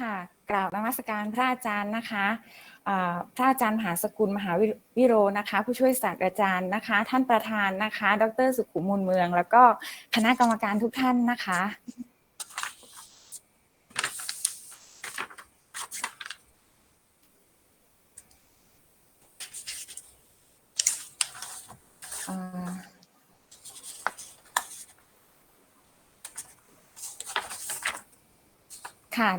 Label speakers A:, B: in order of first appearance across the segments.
A: ค่ะกราบนมัสการพระอาจารย์นะคะพระอาจารย์มหาสกุลมหาวิวิโรนะคะ ผู้ช่วยศาสตราจารย์นะคะ ท่านประธานนะคะ ดรสุขุมมูลเมือง แล้วก็คณะกรรมการทุกท่านนะคะ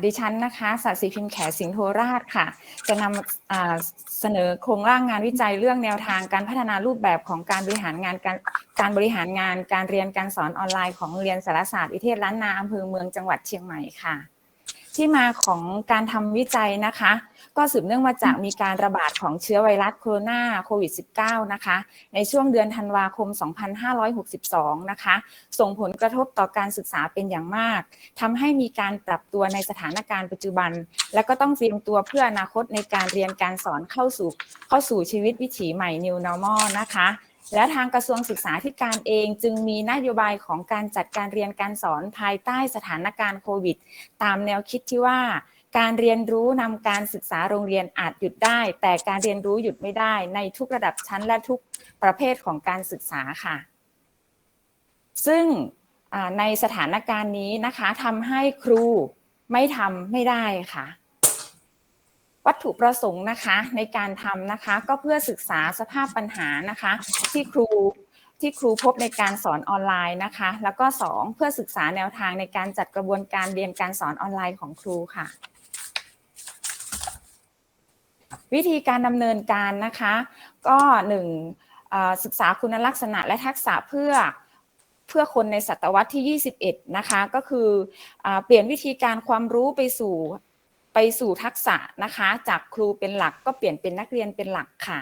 A: ดิฉันนะคะสัตย์ศรีพิมพ์แขสิงห์โทราชค่ะ จะนำเสนอโครงร่างงานวิจัยเรื่องแนวทางการพัฒนารูปแบบของการบริหารงานการการบริหารงานการเรียนการสอนออนไลน์ของโรงเรียนสารศาสตร์วิเทศล้านนาอำเภอเมืองจังหวัดเชียงใหม่ค่ะ ที่มาของการทำวิจัยนะคะ ก็สืบเนื่องมาจากมีการระบาดของเชื้อไวรัสโคโรนาโควิด -19 นะคะ ในช่วงเดือนธันวาคม 2562 นะคะ ส่งผลกระทบต่อการศึกษาเป็นอย่างมากทำให้มีการปรับตัวในสถานการณ์ปัจจุบัน และก็ต้องเตรียมตัวเพื่ออนาคตในการเรียนการสอนเข้าสู่เข้าสู่ชีวิตวิถีใหม่ New Normal นะคะ และทางกระทรวงศึกษาธิการเองจึงมีนโยบายของการจัดการเรียนการสอนภายใต้สถานการณ์โควิด ตามแนวคิดที่ว่า การเรียนรู้นำการศึกษาโรงเรียนอาจหยุดได้ แต่การเรียนรู้หยุดไม่ได้ ในทุกระดับชั้นและทุกประเภทของการศึกษาค่ะ ซึ่งในสถานการณ์นี้นะคะทำให้ครูไม่ทำไม่ได้ค่ะ วัตถุประสงค์นะคะในการทำนะคะ ก็เพื่อศึกษาสภาพปัญหานะคะ ที่ครูที่ครูพบในการสอนออนไลน์นะคะ แล้วก็สองเพื่อศึกษาแนวทางในการจัดกระบวนการเรียนการสอนออนไลน์ของครูค่ะ วิธีการดำเนินการนะคะ ก็หนึ่งศึกษาคุณลักษณะและทักษะเพื่อเพื่อคนในศตวรรษที่ 21 นะคะ ก็คืออเปลี่ยนวิธีการความรู้ไปสู่ ไปสู่ทักษะนะคะ จากครูเป็นหลักก็เปลี่ยนเป็นนักเรียนเป็นหลักค่ะ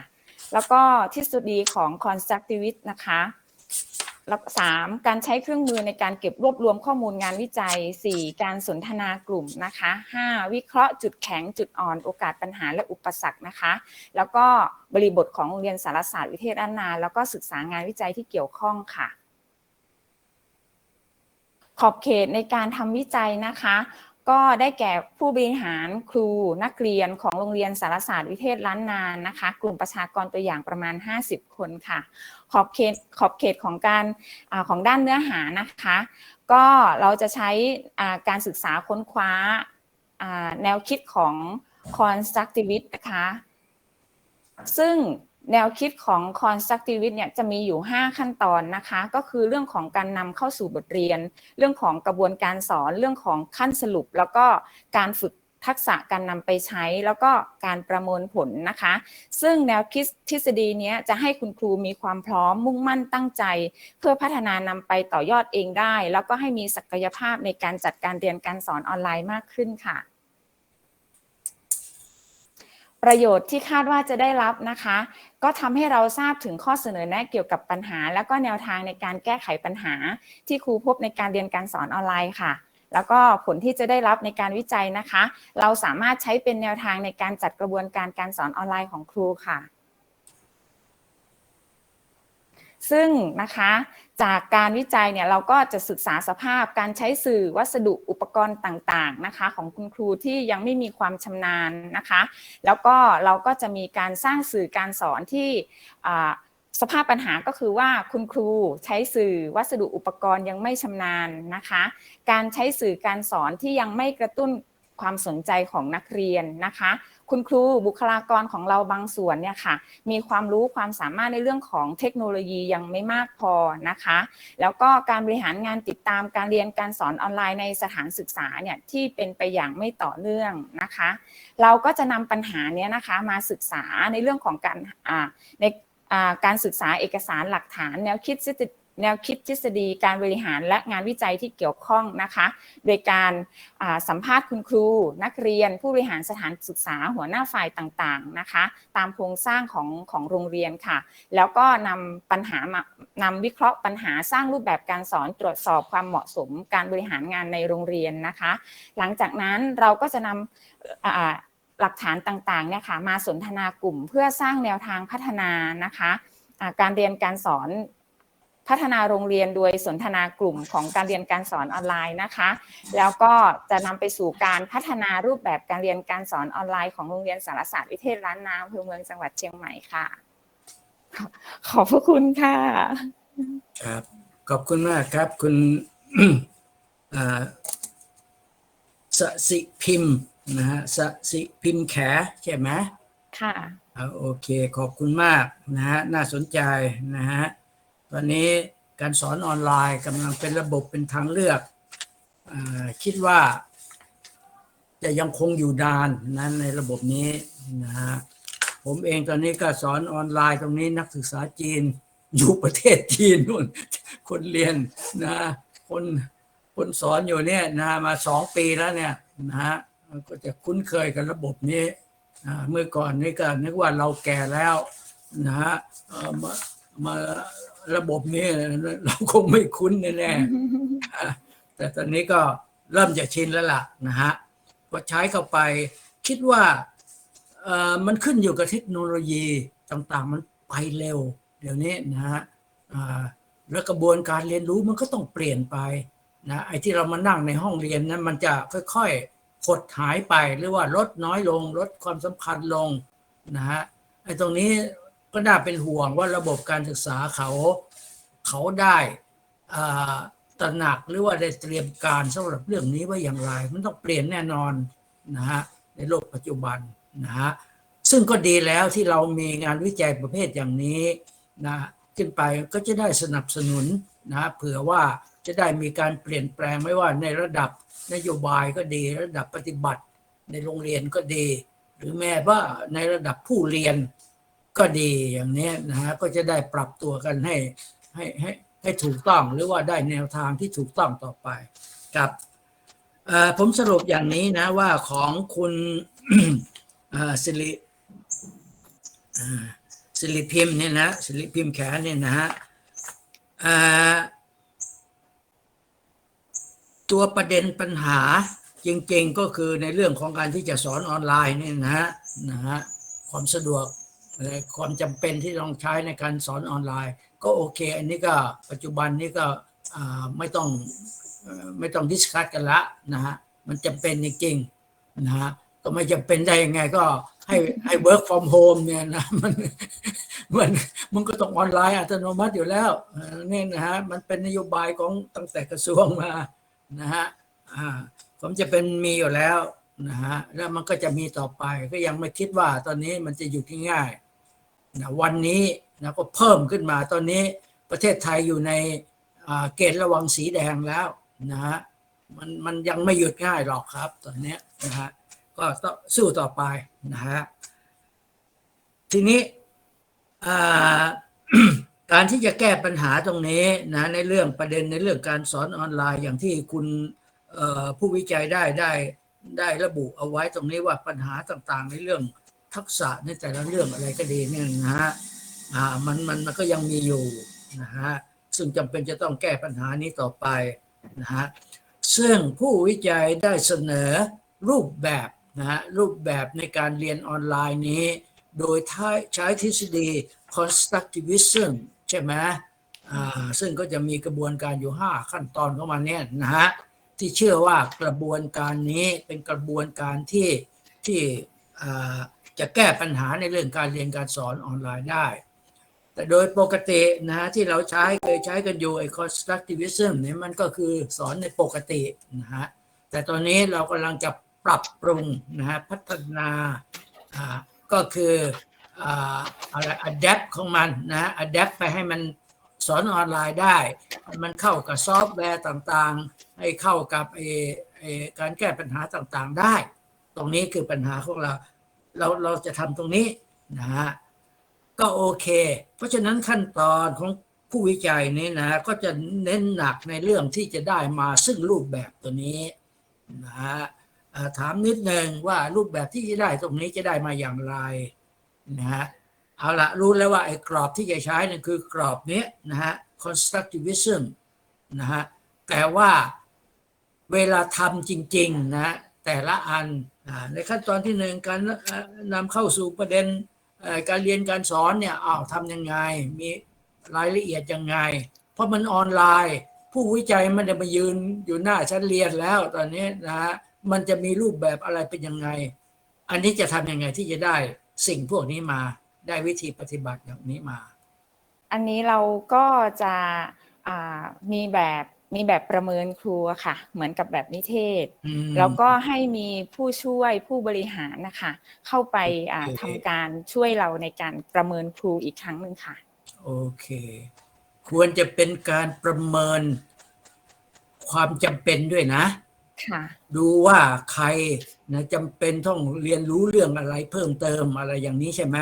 A: แล้วก็ทฤษฎีของ constructivist นะคะแล้วสามการใช้เครื่องมือในการเก็บรวบรวมข้อมูลงานวิจัย 4 การสนทนากลุ่มนะคะ 5 วิเคราะห์จุดแข็งจุดอ่อนโอกาสปัญหาและอุปสรรคนะคะ แล้วก็บริบทของโรงเรียนสารศาสตร์วิเทศล้านนา แล้วก็ศึกษางานวิจัยที่เกี่ยวข้องค่ะ ขอบเขตในการทำวิจัยนะคะ ก็ได้แก่ผู้บริหารครูนักเรียนของโรงเรียนสารศาสตร์วิเทศล้านนานนะคะ กลุ่มประชากรตัวอย่างประมาณ 50 คนค่ะ ขอบเขตขอบเขตของการอของด้านเนื้อหานะคะ ก็เราจะใช้การศึกษาค้นคว้าอ่าแนวคิดของ constructivist นะคะ ซึ่ง แนวคิดของ constructivist เนี่ยจะมีอยู่ 5 ขั้นตอนนะคะ ก็คือเรื่องของการนำเข้าสู่บทเรียน เรื่องของกระบวนการสอนเรื่องของขั้นสรุป แล้วก็การฝึกทักษะการนำไปใช้แล้วก็การประเมินผลนะคะ ซึ่งแนวคิดทฤษฎีนี้จะให้คุณครูมีความพร้อมมุ่งมั่นตั้งใจ เพื่อพัฒนานำไปต่อยอดเองได้ แล้วก็ให้มีศักยภาพในการจัดการเรียนการสอนออนไลน์มากขึ้นค่ะ ประโยชน์ที่คาดว่าจะได้รับนะคะ ก็ทำให้เราทราบถึงข้อเสนอแนะเกี่ยวกับปัญหา แล้วก็แนวทางในการแก้ไขปัญหา ที่ครูพบในการเรียนการสอนออนไลน์ค่ะ แล้วก็ผลที่จะได้รับในการวิจัยนะคะ เราสามารถใช้เป็นแนวทางในการจัดกระบวนการการสอนออนไลน์ของครูค่ะ ซึ่งนะคะจากการวิจัยเนี่ยเราก็จะศึกษาสภาพการใช้สื่อวัสดุอุปกรณ์ต่างๆนะคะ ของคุณครูที่ยังไม่มีความชำนาญนะคะ แล้วก็เราก็จะมีการสร้างสื่อการสอนที่สภาพปัญหาก็คือว่าคุณครูใช้สื่อวัสดุอุปกรณ์ยังไม่ชำนาญนะคะ การใช้สื่อการสอนที่ยังไม่กระตุ้นความสนใจของนักเรียนนะคะ คุณครูบุคลากรของเราบางส่วนเนี่ยค่ะมีความรู้ความสามารถในเรื่องของเทคโนโลยียังไม่มากพอนะคะ แล้วก็การบริหารงานติดตามการเรียนการสอนออนไลน์ในสถานศึกษาเนี่ยที่เป็นไปอย่างไม่ต่อเนื่องนะคะ เราก็จะนำปัญหาเนี้ยนะคะมาศึกษาในเรื่องของการในการศึกษาเอกสารหลักฐานแนวคิด แนวคิดทฤษฎีการบริหารและงานวิจัยที่เกี่ยวข้องนะคะ โดยการสัมภาษณ์คุณครู นักเรียน ผู้บริหารสถานศึกษาหัวหน้าฝ่ายต่างๆนะคะ ตามโครงสร้างของของโรงเรียนค่ะ แล้วก็นำปัญหามานำวิเคราะห์ปัญหาสร้างรูปแบบการสอนตรวจสอบความเหมาะสมการบริหารงานในโรงเรียนนะคะ หลังจากนั้นเราก็จะนำอ่าหลักฐานต่างๆเนี่ยค่ะมาสนทนากลุ่มเพื่อสร้างแนวทางพัฒนานะคะ การเรียนการสอน พัฒนาโรงเรียนโดยสนทนากลุ่มของการเรียนการสอนออนไลน์นะคะ แล้วก็จะนำไปสู่การพัฒนารูปแบบการเรียนการสอนออนไลน์ของโรงเรียนสารศาสตร์วิเทศล้านนาอำเภอเมืองจังหวัดเชียงใหม่ค่ะ ขอบพระคุณค่ะ
B: ครับ ขอบคุณมากครับ คุณอ่าสสิพิมพ์นะฮะสสิพิมพ์แขใช่ไหม
A: ค่ะ
B: อ่าโอเค ขอบคุณมากนะฮะ น่าสนใจนะฮะ ตอนนี้การสอนออนไลน์กำลังเป็นระบบเป็นทางเลือกอคิดว่าจะยังคงอยู่ดานนะในระบบนี้นะฮะผมเองตอนนี้ก็สอนออนไลน์ตรงนี้นักศึกษาจีนอยู่ประเทศจีนนู่นคนเรียนนะคนคนสอนอยู่เนี่ยนะมาสองปีแล้วเนี่ยนะฮะก็จะคุ้นเคยกับระบบนี้เมื่อก่อนนี่ก็นึกว่าเราแก่แล้วนะฮะมามา ระบบนี้เราคงไม่คุ้นแน่ๆอะแต่ตอนนี้ก็เริ่มจะชินแล้วล่ะนะฮะพอใช้เข้าไปคิดว่าเอ่อมันขึ้นอยู่กับเทคโนโลยีต่างๆ มันไปเร็ว เดี๋ยวนี้นะฮะอ่าแล้วกระบวนการเรียนรู้มันก็ต้องเปลี่ยนไปนะไอ้ที่เรามานั่งในห้องเรียนนั้นมันจะค่อยๆหดหายไปหรือว่าลดน้อยลง ลดความสำคัญลงนะฮะไอ้ตรงนี้ ก็น่าเป็นห่วงว่าระบบการศึกษาเขาเขาได้ตระหนักหรือว่าได้เตรียมการสำหรับเรื่องนี้ไว้อย่างไร มันต้องเปลี่ยนแน่นอนนะฮะในโลกปัจจุบันนะฮะซึ่งก็ดีแล้วที่เรามีงานวิจัยประเภทอย่างนี้นะขึ้นไปก็จะได้สนับสนุนนะเผื่อว่าจะได้มีการเปลี่ยนแปลงไม่ว่าในระดับนโยบายก็ดีระดับปฏิบัติ ในโรงเรียนก็ดี หรือแม้ว่าในระดับผู้เรียน ก็ดีอย่างนี้นะฮะก็จะได้ปรับตัวกันให้ให้ให้ให้ถูกต้องหรือว่าได้แนวทางที่ถูกต้องต่อไปครับอ่อผมสรุปอย่างนี้นะว่าของคุณอ่อสิริอ่อสิริพิมพ์เนี่ยนะสิริพิมพ์แขนเนี่ยนะฮะอ่อตัวประเด็นปัญหาจริงๆก็คือในเรื่องของการที่จะสอนออนไลน์เนี่ยนะฮะนะฮะความสะดวก ความจำเป็นที่ต้องใช้ในการสอนออนไลน์ ก็โอเค อันนี้ก็ปัจจุบันนี้ก็อ่าไม่ต้องเอ่อไม่ต้องดิสคัสกันละนะฮะมันจำเป็นจริงๆนะฮะก็ไม่จำเป็นได้ยังไงก็ให้ให้ work from home เนี่ยนะมันมันมันก็ต้องออนไลน์อัตโนมัติอยู่แล้วเอ่อนี่นะฮะมันเป็นนโยบายของตั้งแต่กระทรวงมานะฮะอ่าผมจะเป็นมีอยู่แล้วนะฮะแล้วมันก็จะมีต่อไปก็ยังไม่คิดว่าตอนนี้มันจะอยู่ที่ง่าย นะวันนี้นะก็เพิ่มขึ้นมาตอนนี้ประเทศไทยอยู่ในเกณฑ์ระวังสีแดงแล้วนะฮะมันมันยังไม่หยุดง่ายหรอกครับตอนนี้นะฮะก็ต้องสู้ต่อไปนะฮะทีนี้การที่จะแก้ปัญหาตรงนี้นะในเรื่องประเด็นในเรื่องการสอนออนไลน์อย่างที่คุณผู้วิจัยได้ได้ได้ระบุเอาไว้ตรงนี้ว่าปัญหาต่างๆ ในเรื่อง ทักษะในแต่ละเรื่องอะไรก็ดีเนี่ยนะฮะอ่ามันมันมันก็ยังมีอยู่นะฮะซึ่งจำเป็นจะต้องแก้ปัญหานี้ต่อไปนะฮะซึ่งผู้วิจัยได้เสนอรูปแบบนะฮะรูปแบบในการเรียนออนไลน์นี้ โดยใช้ทฤษฎี constructivism ใช่ไหมอ่าซึ่งก็จะมีกระบวนการอยู่ 5 ขั้นตอนของมันเนี่ยนะฮะที่เชื่อว่ากระบวนการนี้เป็นกระบวนการที่ที่อ่า จะแก้ปัญหาในเรื่องการเรียนการสอนออนไลน์ได้ แต่โดยปกตินะฮะที่เราใช้เคยใช้กันอยู่ไอ้ constructivism เนี่ยมันก็คือสอนในปกตินะฮะแต่ตอนนี้เรากำลังจะปรับปรุงนะฮะพัฒนาอ่าก็คืออะไร adapt ของมันนะ adapt ไปให้มันสอนออนไลน์ได้ มันเข้ากับซอฟต์แวร์ต่างๆ ให้เข้ากับไอ้การแก้ปัญหาต่างๆได้ ตรงนี้คือปัญหาของเรา เราเราจะทำตรงนี้นะฮะก็โอเค เพราะฉะนั้นขั้นตอนของผู้วิจัยนี้นะก็จะเน้นหนักในเรื่องที่จะได้มาซึ่งรูปแบบตัวนี้นะฮะถามนิดนึงว่ารูปแบบที่จะได้ตรงนี้จะได้มาอย่างไรนะฮะเอาละรู้แล้วว่าไอ้กรอบที่จะใช้นั่นคือกรอบนี้นะฮะ constructivism นะฮะแต่ว่าเวลาทำจริง ๆ นะ แต่ละอันในขั้นตอนที่หนึ่งการนำเข้าสู่ประเด็นการเรียนการสอนเนี่ยอ้าวทำยังไง มีรายละเอียดยังไง เพราะมันออนไลน์ ผู้วิจัยมันจะมายืนอยู่หน้าชั้นเรียนแล้วตอนนี้นะฮะมันจะมีรูปแบบอะไรเป็นยังไง อันนี้จะทำยังไงที่จะได้สิ่งพวกนี้มาได้วิธีปฏิบัติอย่างนี้มา
A: อันนี้เราก็จะมีแบบ มีแบบประเมินครูอะค่ะ เหมือนกับแบบนิเทศ
B: อืม
A: แล้วก็ให้มีผู้ช่วยผู้บริหารนะคะ เข้าไปอ่า
B: โอเค
A: ทำการช่วยเราในการประเมินครูอีกครั้งหนึ่งค่ะ
B: โอเค ควรจะเป็นการประเมินความจำเป็นด้วยนะ
A: ค่ะ
B: ดูว่าใครนะจำเป็นต้องเรียนรู้เรื่องอะไรเพิ่มเติมอะไรอย่างนี้ใช่ไหม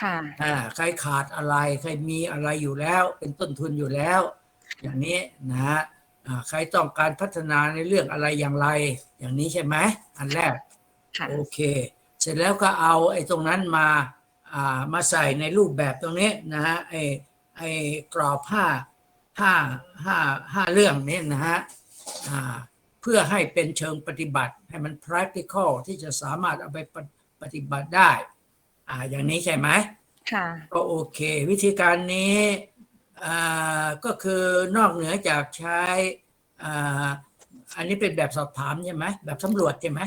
A: ค่ะ
B: อ่าใครขาดอะไร ใครมีอะไรอยู่แล้ว เป็นต้นทุนอยู่แล้ว อย่างนี้นะฮะอ่า ใครต้องการพัฒนาในเรื่องอะไรอย่างไร อย่างนี้ใช่ไหมอันแรก
A: ค่ะ
B: โอเค เสร็จแล้วก็เอาไอ้ตรงนั้นมาอ่ามาใส่ในรูปแบบตรงนี้นะฮะไอ้ไอ้กรอบห้าห้าห้าห้าเรื่องนี้นะฮะอ่าเพื่อให้เป็นเชิงปฏิบัติให้มัน practical ที่จะสามารถเอาไปปฏิปฏิบัติได้ อ่าอย่างนี้ใช่ไหม
A: ค่ะ
B: ก็โอเค วิธีการนี้อ่า ก็คือนอกเหนือจากใช้อ่าอันนี้เป็นแบบสอบถามใช่ไหมแบบสำรวจใช่ไหม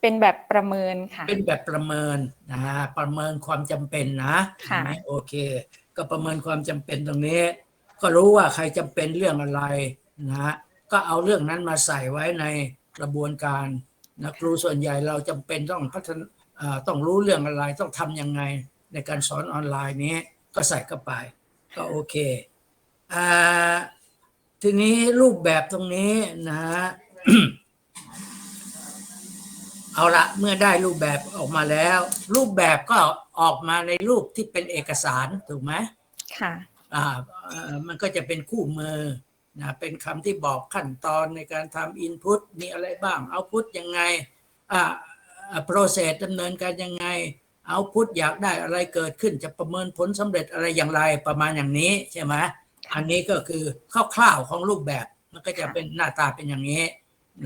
A: เป็นแบบประเมินค่ะ
B: เป็นแบบประเมินนะฮะประเมินความจำเป็นนะ
A: ค่ะ
B: เห็นไหมโอเค ก็ประเมินความจำเป็นตรงนี้ ก็รู้ว่าใครจำเป็นเรื่องอะไรนะฮะก็เอาเรื่องนั้นมาใส่ไว้ในกระบวนการนะครูส่วนใหญ่เราจำเป็นต้องพัฒนาเอ่อต้องรู้เรื่องอะไรต้องทำยังไงในการสอนออนไลน์นี้ก็ใส่เข้าไป ก็โอเคอ่าทีนี้รูปแบบตรงนี้นะฮะเอาละเมื่อได้รูปแบบออกมาแล้ว รูปแบบก็ออกมาในรูปที่เป็นเอกสารถูกไหม
A: ค่ะ
B: อ่าเอ่อมันก็จะเป็นคู่มือนะเป็นคำที่บอกขั้นตอนในการทำอินพุตมีอะไรบ้างเอาพุตยังไงอ่าโปรเซสดำเนินการยังไง เอาพุตอยากได้อะไรเกิดขึ้นจะประเมินผลสำเร็จอะไรอย่างไรประมาณอย่างนี้ใช่ไหมอันนี้ก็คือคร่าวๆของรูปแบบมันก็จะเป็นหน้าตาเป็นอย่างนี้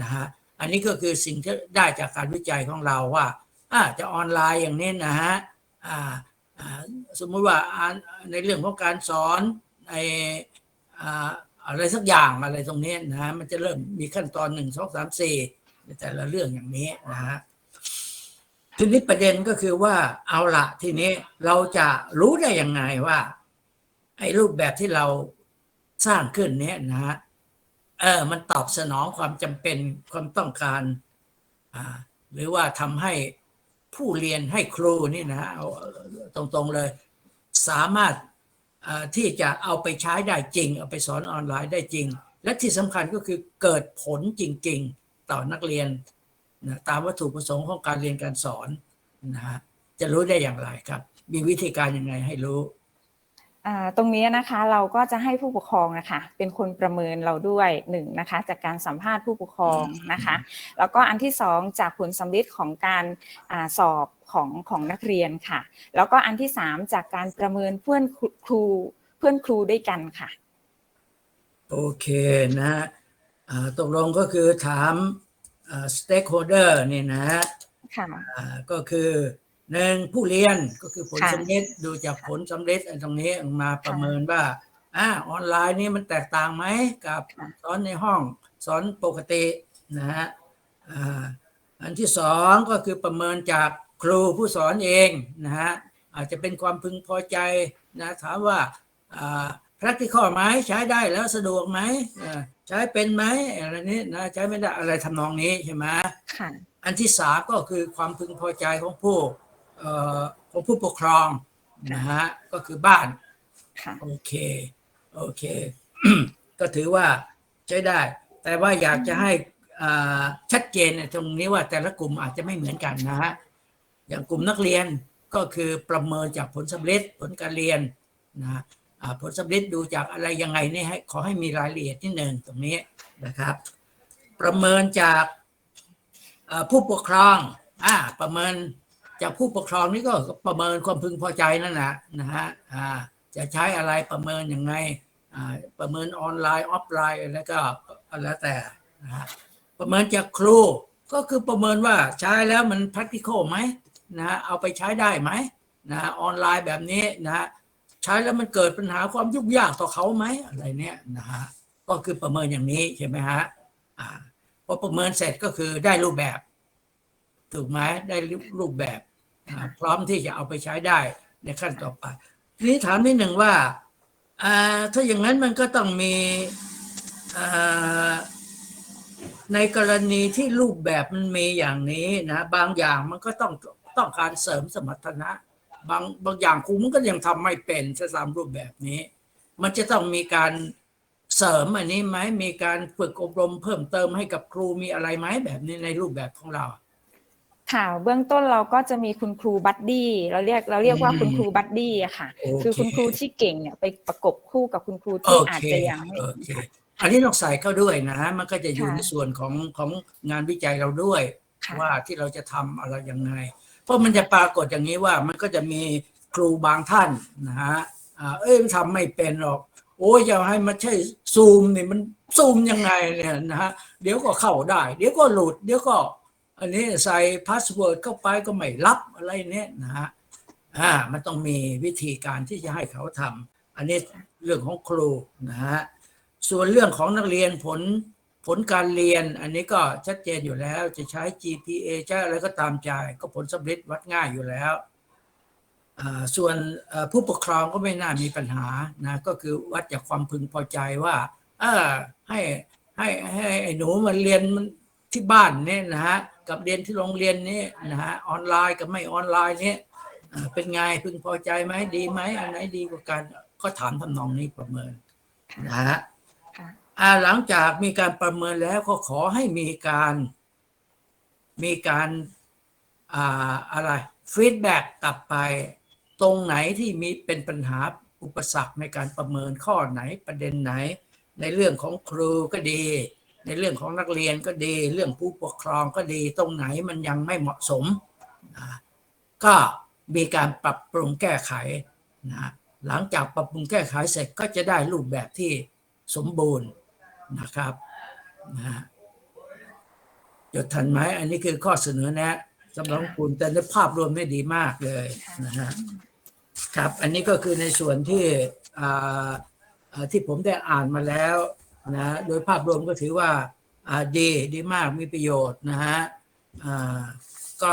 B: นะฮะอันนี้ก็คือสิ่งที่ได้จากการวิจัยของเราว่าอาจะออนไลน์อย่างนี้นะฮะอ่าสมมุติว่าในเรื่องของการสอนในอ่าอะไรสักอย่างอะไรตรงนี้นะฮะมันจะเริ่มมีขั้นตอนหนึ่งสองสามสี่ในแต่ละเรื่องอย่างนี้นะฮะ ทีนี้ประเด็นก็คือว่าเอาละทีนี้เราจะรู้ได้ยังไงว่า ไอ้รูปแบบที่เราสร้างขึ้นเนี้ยนะฮะเออมันตอบสนองความจำเป็นความต้องการอ่าหรือว่าทำให้ผู้เรียนให้ครูนี่นะเอาตรงๆเลย สามารถอ่าที่จะเอาไปใช้ได้จริง เอาไปสอนออนไลน์ได้จริง และที่สำคัญก็คือเกิดผลจริง ๆ ต่อนักเรียน นะตามวัตถุประสงค์ของการเรียนการสอนนะฮะจะรู้ได้อย่างไรครับ มีวิธีการยังไงให้รู้
A: อ่าตรงนี้นะคะเราก็จะให้ผู้ปกครองนะคะเป็นคนประเมินเราด้วยหนึ่งนะคะจากการสัมภาษณ์ผู้ปกครองนะคะแล้วก็อันที่สองจากผลสำลิดของการอาสอบของของนักเรียนค่ะ แล้วก็อันที่สามจากการประเมินเพื่อนครูเพื่อนครูด้วยกันค่ะ
B: โอเคนะฮะอ่าตกลงก็คือถาม สเต็กโฮเดอร์นี่นะฮะ
A: ค่ะ
B: อ่าก็คือหนึ่งผู้เรียนก็คือผล
A: ค่ะ
B: สำเร็จดูจากผลสำเร็จอันตรงนี้ออกมาประเมินว่าอ่าออนไลน์นี่มันแตกต่างไหมกับ
A: ค่ะ
B: สอนในห้องสอนปกตินะฮะอ่าอันที่สองก็คือประเมินจากครูผู้สอนเองนะฮะอาจจะเป็นความพึงพอใจนะถามว่าอ่า practical ไหมใช้ได้แล้วสะดวกไหมอ่าใช้เป็นไหมอะไรนี้นะใช้ไม่ได้อะไรทำนองนี้ใช่ไหม
A: ค่ะ
B: อันที่สามก็คือความพึงพอใจของผู้เอ่อของผู้ปกครองนะฮะก็คือบ้าน
A: ค่ะ
B: โอเคโอเค ก็ถือว่าใช้ได้ แต่ว่าอยากจะให้อ่าชัดเจนในตรงนี้ว่าแต่ละกลุ่มอาจจะไม่เหมือนกันนะฮะอย่างกลุ่มนักเรียนก็คือประเมินจากผลสำเร็จผลการเรียนนะฮะอ่า ผลสำเร็จดูจากอะไรยังไงนี่ให้ขอให้มีรายละเอียดนิดหนึ่งตรงนี้นะครับ ประเมินจากผู้ปกครองอ่าประเมินจากผู้ปกครองนี่ก็ประเมินความพึงพอใจนั่นนะนะฮะอ่าจะใช้อะไรประเมินยังไงอ่าประเมินออนไลน์ออฟไลน์แล้วก็แล้วแต่นะฮะประเมินจากครูก็คือประเมินว่าใช้แล้วมัน practical ไหมนะฮะเอาไปใช้ได้ไหมนะฮะออนไลน์แบบนี้นะฮะ ใช้แล้วมันเกิดปัญหาความยุ่งยากต่อเขาไหมอะไรเนี่ยนะฮะก็คือประเมินอย่างนี้ใช่ไหมฮะอ่าพอประเมินเสร็จก็คือได้รูปแบบ ถูกไหมได้รูปแบบพร้อมที่จะเอาไปใช้ได้ในขั้นต่อไปทีนี้ถามนิดหนึ่งว่าอ่าถ้าอย่างนั้นมันก็ต้องมีในกรณีที่รูปแบบมันมีอย่างนี้นะบางอย่างมันก็ต้องต้องการเสริมสมรรถนะ บางบางอย่างครูมันก็ยังทำไม่เป็นจะตามรูปแบบนี้ มันจะต้องมีการเสริมอันนี้ไหมมีการฝึกอบรมเพิ่มเติมให้กับครูมีอะไรไหมแบบนี้ในรูปแบบของเรา
A: ค่ะเบื้องต้นเราก็จะมีคุณครูบัดดี้เราเรียกเราเรียกว่า
B: อืม
A: คุณครูบัดดี้อะค่ะ
B: โอเค
A: คือคุณครูที่เก่งเนี่ยไปประกบคู่กับคุณครู
B: โอ
A: ที่อาจ
B: เค
A: จะยังไม่
B: โอเคอันนี้ต้องใส่เข้าด้วยนะมันก็จะอยู่
A: ค่ะ
B: ในส่วนของของงานวิจัยเราด้วย
A: ค่ะ
B: ว่าที่เราจะทำอะไรยังไง เพราะมันจะปรากฏอย่างนี้ว่ามันก็จะมีครูบางท่านนะฮะเอ้ยทำไม่เป็นหรอกโอ้ยอย่าให้มันใช่ซูมนี่มันซูมยังไงเนี่ยนะฮะเดี๋ยวก็เข้าได้ เดี๋ยวก็หลุด เดี๋ยวก็ อันนี้ใส่พาสเวิร์ดเข้าไปก็ไม่รับอะไรเนี่ยนะฮะอ่ามันต้องมีวิธีการที่จะให้เขาทำอันนี้เรื่องของครูนะฮะส่วนเรื่องของนักเรียนผล ลการเรียนอันนี้ก็ชัดเจนอยู่แล้วจะใช้ GPA ใช้อะไรก็ตามใจก็ผลสำเร็จวัดง่ายอยู่แล้วส่วนผู้ปกครองก็ไม่น่ามีปัญหานะก็คือวัดจากความพึงพอใจว่าเออให้ให้ให้ไอ้หนูมันเรียนที่บ้านเนี่ยนะฮะกับเรียนที่โรงเรียนนี้นะฮะออนไลน์กับไม่ออนไลน์เนี่ยเป็นไงพึงพอใจไหมดีไหมอันไหนดีกว่ากันก็ถามทำนองนี้ประเมินนะฮะ หลังจากมีการประเมินแล้วก็ขอให้มีการ มีการอ่าอะไรฟีดแบ็กกลับไป ตรงไหนที่มีเป็นปัญหาอุปสรรคในการประเมินข้อไหนประเด็นไหน ในเรื่องของครูก็ดี ในเรื่องของนักเรียนก็ดี เรื่องผู้ปกครองก็ดี ตรงไหนมันยังไม่เหมาะสมนะก็มีการปรับปรุงแก้ไขนะหลังจากปรับปรุงแก้ไขเสร็จก็จะได้รูปแบบที่สมบูรณ์ นะครับนะจดทันไหมอันนี้คือข้อเสนอแนะสำหรับคุณแต่ในภาพรวมได้ดีมากเลยนะฮะครับอันนี้ก็คือในส่วนที่อ่าอ่าที่ผมได้อ่านมาแล้วนะโดยภาพรวมก็ถือว่าอ่าดีดีมากมีประโยชน์นะฮะอ่าก็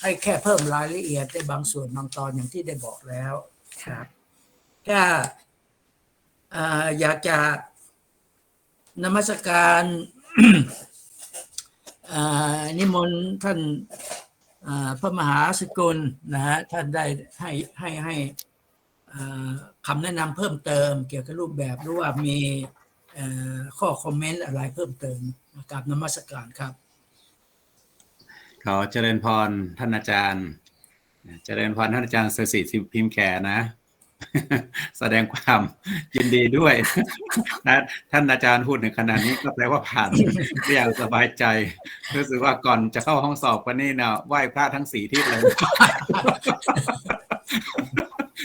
B: ให้แค่เพิ่มรายละเอียดในบางส่วนบางตอนอย่างที่ได้บอกแล้วครับก็อ่าอยากจะ นมัสการนิมนต์ท่านพระมหาสกุลนะฮะท่านได้ให้ให้ให้คำแนะนำเพิ่มเติม เกี่ยวกับรูปแบบหรือว่ามีข้อคอมเมนต์อะไรเพิ่มเติมกับนมัสการครับ
C: ขอเจริญพรท่านอาจารย์ เจริญพรท่านอาจารย์สสิทธิ์พิมพ์แขนะ แสดงความยินดีด้วยนะท่านอาจารย์พูดถึงขนาดนี้ก็แปลว่าผ่านอย่างสบายใจ รู้สึกว่าก่อนจะเข้าห้องสอบวันนี้นะไหว้พระทั้งสี่ทิศเลย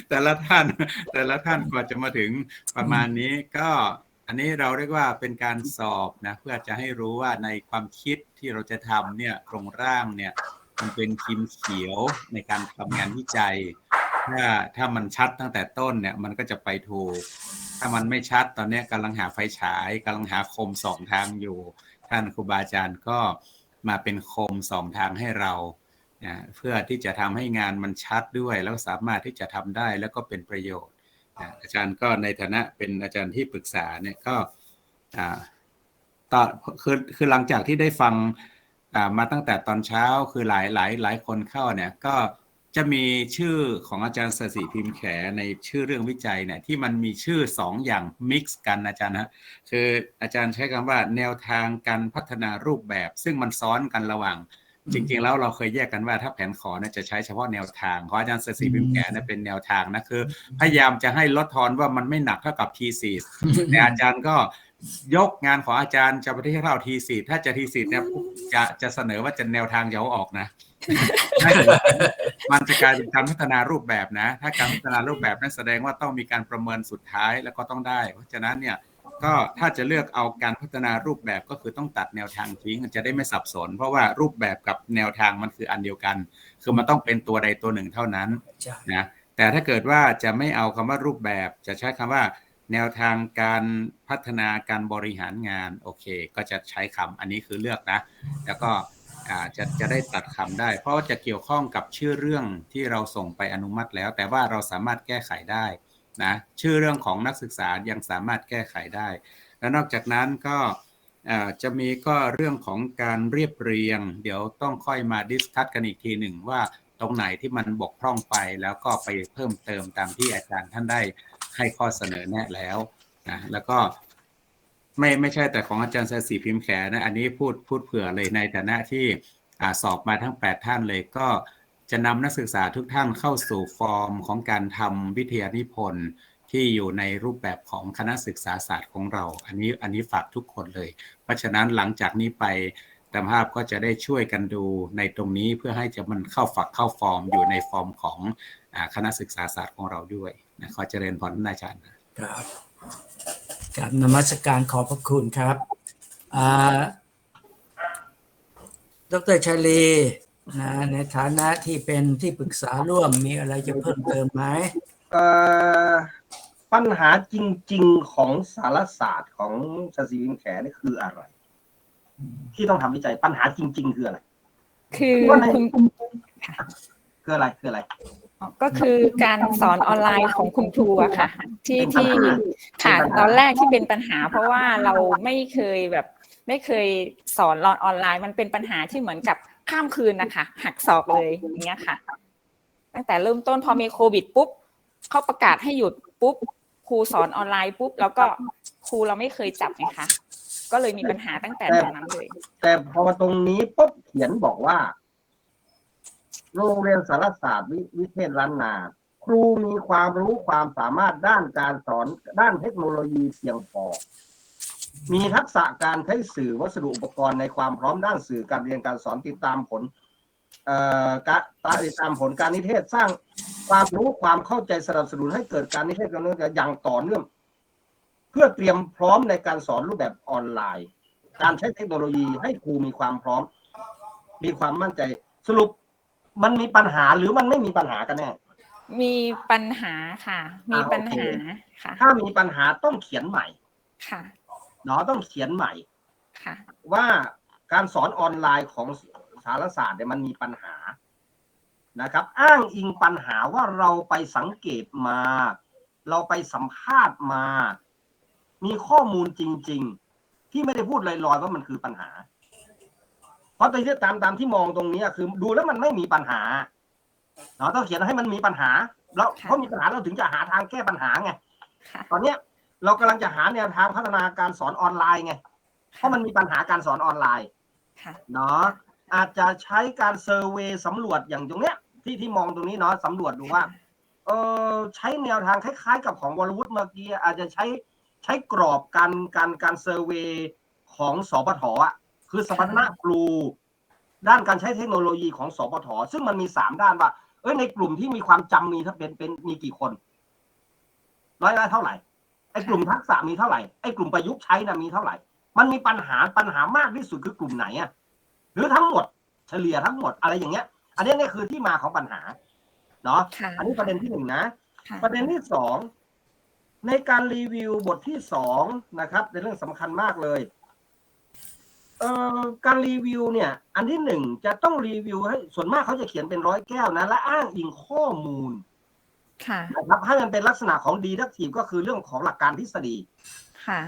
C: แต่ละท่านแต่ละท่านกว่าจะมาถึงประมาณนี้ก็อันนี้เราเรียกว่าเป็นการสอบนะเพื่อจะให้รู้ว่าในความคิดที่เราจะทำเนี่ยโครงร่างเนี่ยมันเป็นพิมเขียวในการทำงานวิจัย ถ้าถ้ามันชัดตั้งแต่ต้นเนี่ย มันก็จะไปถูก ถ้ามันไม่ชัดตอนนี้กำลังหาไฟฉายกำลังหาคมสองทางอยู่ ท่านครูบาอาจารย์ก็มาเป็นคมสองทางให้เรานะเพื่อที่จะทำให้งานมันชัดด้วย แล้วสามารถที่จะทำได้แล้วก็เป็นประโยชน์ อาจารย์ก็ในฐานะเป็นอาจารย์ที่ปรึกษาเนี่ยก็อ่อคือคือหลังจากที่ได้ฟังมาตั้งแต่ตอนเช้าคือหลายหลายหลายคนเข้าเนี่ยก็ จะมีชื่อของอาจารย์สศิพิมพ์แขในชื่อเรื่องวิจัยเนี่ยที่มันมีชื่อสองอย่างมิกซ์กันอาจารย์นะคืออาจารย์ใช้คำว่าแนวทางการพัฒนารูปแบบ ซึ่งมันซ้อนกันระหว่าง จริง ๆ แล้วเราเคยแยกกันว่าถ้าแผนขอเนี่ยจะใช้เฉพาะแนวทางของอาจารย์สศิพิมพ์แขเนี่ยเป็นแนวทางนะคือ พยายามจะให้ลดทอนว่ามันไม่หนักเท่ากับทีสีแต่อาจารย์ก็ยกงานของอาจารย์จะไปที่ให้เราทีสีถ้าจะทีสีเนี่ยจะจะเสนอว่าจะแนวทางจะเอาออกนะไม่มันจะกลายเป็นการพัฒนารูปแบบนะ ถ้าการพัฒนารูปแบบนั้นแสดงว่าต้องมีการประเมินสุดท้ายแล้วก็ต้องได้ เพราะฉะนั้นเนี่ยก็ถ้าจะเลือกเอาการพัฒนารูปแบบก็คือต้องตัดแนวทางทิ้งจะได้ไม่สับสน เพราะว่ารูปแบบกับแนวทางมันคืออันเดียวกัน คือมันต้องเป็นตัวใดตัวหนึ่งเท่านั้น
B: ใช่
C: นะแต่ถ้าเกิดว่าจะไม่เอาคำว่ารูปแบบ จะใช้คำว่า แนวทางการพัฒนาการบริหารงานโอเค ก็จะใช้คำอันนี้คือเลือกนะ แล้วก็อ่า จะจะได้ตัดคำได้ เพราะว่าจะเกี่ยวข้องกับชื่อเรื่องที่เราส่งไปอนุมัติแล้ว แต่ว่าเราสามารถแก้ไขได้นะชื่อเรื่องของนักศึกษายังสามารถแก้ไขได้ และนอกจากนั้นก็จะมีก็เรื่องของการเรียบเรียง เดี๋ยวต้องค่อยมาดิสคัตกันอีกทีหนึ่งว่าตรงไหนที่มันบกพร่องไปแล้วก็ไปเพิ่มเติมตามที่อาจารย์ท่านได้ให้ข้อเสนอแนะแล้วนะแล้วก็ ไม่ไม่ใช่แต่ของอาจารย์สศิพิมพ์แขนะอันนี้พูดพูดเผื่อเลยในฐานะที่อสอบมาทั้ง 8 ท่านเลยก็จะนำนักศึกษาทุกท่านเข้าสู่ฟอร์มของการทำวิทยานิพนธ์ที่อยู่ในรูปแบบของคณะศึกษาศาสตร์ของเรา อันนี้อันนี้ฝากทุกคนเลย เพราะฉะนั้นหลังจากนี้ไปตามภาพก็จะได้ช่วยกันดูในตรงนี้เพื่อให้จะมันเข้าฝักเข้าฟอร์มอยู่ในฟอร์มของคณะศึกษาศาสตร์ของเราด้วยนะขอเจริญพรท่านอาจารย์
B: ครับ กับนมัสการขอบพระคุณครับอ่าดรชาลีนะในฐานะที่เป็นที่ปรึกษาร่วมมีอะไรจะเพิ่มเติมไหม
D: เอ่อปัญหาจริง ๆของสารศาสตร์ของชาซีวิมแขนี่คืออะไร ที่ต้องทำวิจัยปัญหาจริง ๆ คืออะไร
A: คือ
D: ว่าใน
A: คุณ
D: คืออะไรคืออะไร
A: ก็คือการสอนออนไลน์ของคุณครูอะค่ะ ที่
D: เป็นปัญ
A: ที่
D: หา
A: ค่ะ
D: เป็นปัญหา
A: ตอนแรกที่เป็นปัญหา เพราะว่าเราไม่เคยแบบไม่เคยสอนออนไลน์ มันเป็นปัญหาที่เหมือนกับข้ามคืนนะคะหักศอกเลยอย่างเงี้ยค่ะ ตั้งแต่เริ่มต้นพอมีโควิดปุ๊บเขาประกาศให้หยุดปุ๊บครูสอนออนไลน์ปุ๊บแล้วก็ครูเราไม่เคยจับไงคะก็เลยมีปัญหาตั้งแต่ตรงนั้นเลย
D: แต่พอตรงนี้ปุ๊บเขียนบอกว่า โรงเรียนสารศาสตร์วิวเทศล้านนา ครูมีความรู้ความสามารถด้านการสอนด้านเทคโนโลยีเพียงพอ มีทักษะการใช้สื่อวัสดุอุปกรณ์ในความพร้อมด้านสื่อการเรียนการสอนติดตามผลการติดตามผลการนิเทศสร้างความรู้ความเข้าใจสนับสนุนให้เกิดการนิเทศการเรียนการอย่างต่อเนื่องเพื่อเตรียมพร้อมในการสอนรูปแบบออนไลน์ การใช้เทคโนโลยีให้ครูมีความพร้อม มีความมั่นใจสรุป มันมีปัญหาหรือมันไม่มีปัญหากันแน่
A: มีปัญหาค่ะ มี
D: อ่า
A: ปัญหา
D: โอเค
A: ค่ะ
D: ถ้ามีปัญหาต้องเขียนใหม่
A: ค่ะ
D: เนาะต้องเขียนใหม่
A: ค่ะ
D: ว่าการสอนออนไลน์ของสารศาสตร์เนี่ยมันมีปัญหานะครับ อ้างอิงปัญหาว่าเราไปสังเกตมา เราไปสัมภาษณ์มา มีข้อมูลจริง ๆ ที่ไม่ได้พูดลอยๆว่ามันคือปัญหาเพ ราะตอนที่ตามตามที่มองตรงนี้คือ ดูแล้วมันไม่มีปัญหาเนาะต้องเขียนให้มันมีปัญหา แล้ว
A: ค่ะ
D: เพราะมีปัญหาเราถึงจะหาทางแก้ปัญหาไง
A: ค่ะ
D: ตอนเนี้ยเรากำลังจะหาแนวทางพัฒนาการสอนออนไลน์ไงเพราะมันมีปัญหาการสอนออนไลน์
A: ค่ะ
D: เนาะอาจจะใช้การเซอร์เวยสำรวจอย่างตรงเนี้ย ที่ที่มองตรงนี้เนาะสำรวจดูว่าเออใช้แนวทางคล้าย ๆ กับของวรวุฒิเมื่อกี้อาจจะใช้ใช้กรอบการการการเซอร์เวยของสปทอะ คือสมรรถนะครู ด้านการใช้เทคโนโลยีของสปทซึ่งมันมีสามด้านว่า เอ้ยในกลุ่มที่มีความจำมีถ้าเป็นเป็นมีกี่คน ร้อยละเท่าไหร่ไอ้กลุ่มทักษะมีเท่าไหร่ไอ้กลุ่มประยุกต์ใช้นะมีเท่าไหร่ มันมีปัญหาปัญหามากที่สุดคือกลุ่มไหนอะหรือทั้งหมดเฉลี่ยทั้งหมดอะไรอย่างเงี้ย อันนี้เนี่ยคือที่มาของปัญหาเนาะ
A: ค่ะ
D: อันนี้ประเด็นที่หนึ่งนะ
A: ค่ะ
D: ประเด็นที่สองในการรีวิวบทที่สองนะครับในเรื่องสำคัญมากเลย เอ่อการรีวิวเนี่ย อันที่หนึ่งจะต้องรีวิวให้ส่วนมากเขาจะเขียนเป็นร้อยแก้วนะ และอ้างอิงข้อมูล
A: ค่ะ
D: นะครับให้มันเป็นลักษณะของดีดักทีฟก็คือเรื่องของหลักการทฤษฎี
A: ค่ะ